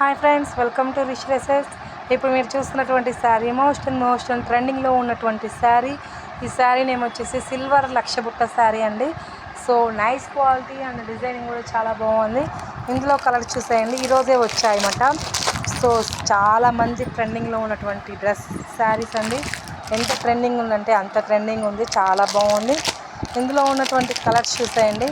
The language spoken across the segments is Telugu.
Hi friends welcome to Rish dresses. ఇప్పుడు మీరు చూస్తున్నటువంటి sari most and most and ట్రెండింగ్లో ఉన్నటువంటి శారీ. ఈ శారీ నేమ్ వచ్చేసి సిల్వర్ లక్ష బుట్ట శారీ అండి. So nice quality and designing కూడా చాలా బాగుంది. ఇందులో కలర్ చూసేయండి ఈరోజే వచ్చాయన్నమాట. సో చాలా మంచి ట్రెండింగ్లో ఉన్నటువంటి డ్రెస్ శారీస్ అండి. ఎంత ట్రెండింగ్ ఉందంటే అంత ట్రెండింగ్ ఉంది చాలా బాగుంది. ఇందులో ఉన్నటువంటి కలర్స్ చూసేయండి.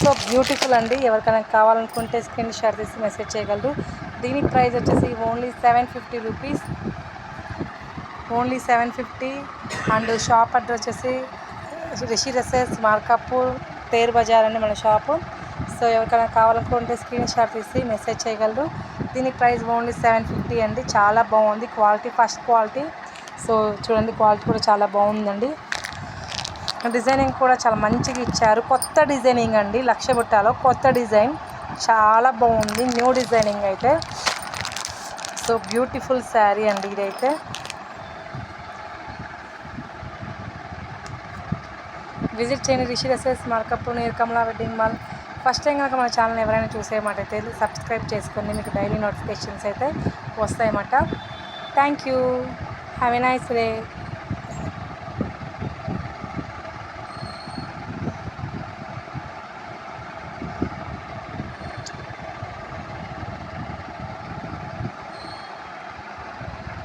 సో బ్యూటిఫుల్ అండి. ఎవరికైనా కావాలనుకుంటే స్క్రీన్ షేర్ తీసి మెసేజ్ చేయగలరు. దీని ప్రైస్ వచ్చేసి only seven fifty rupees. Only seven fifty. And shop address వచ్చేసి రిషి రసెస్ మార్కాపూర్ తేర్ బజార్ అండి మన షాపు. సో ఎవరికైనా కావాలనుకుంటే స్క్రీన్ షాట్ తీసి మెసేజ్ చేయగలరు. దీని ప్రైస్ ఓన్లీ సెవెన్ ఫిఫ్టీ అండి. చాలా బాగుంది. Quality first quality. సో చూడండి క్వాలిటీ కూడా చాలా బాగుందండి. డిజైనింగ్ కూడా చాలా మంచిగా ఇచ్చారు. కొత్త డిజైనింగ్ అండి లక్ష బుట్టాలో కొత్త డిజైన్. చాలా బాగుంది న్యూ డిజైనింగ్ అయితే. సో బ్యూటిఫుల్ శారీ అండి ఇదైతే. విజిట్ చేయండి Rishi dresses markup near Kamala wedding mall. First time కనుక మన ఛానల్ ఎవరైనా చూసేయమంటే సబ్స్క్రైబ్ చేసుకోండి మీకు డైలీ నోటిఫికేషన్స్ అయితే వస్తాయన్నమాట. Thank you. Have a nice day.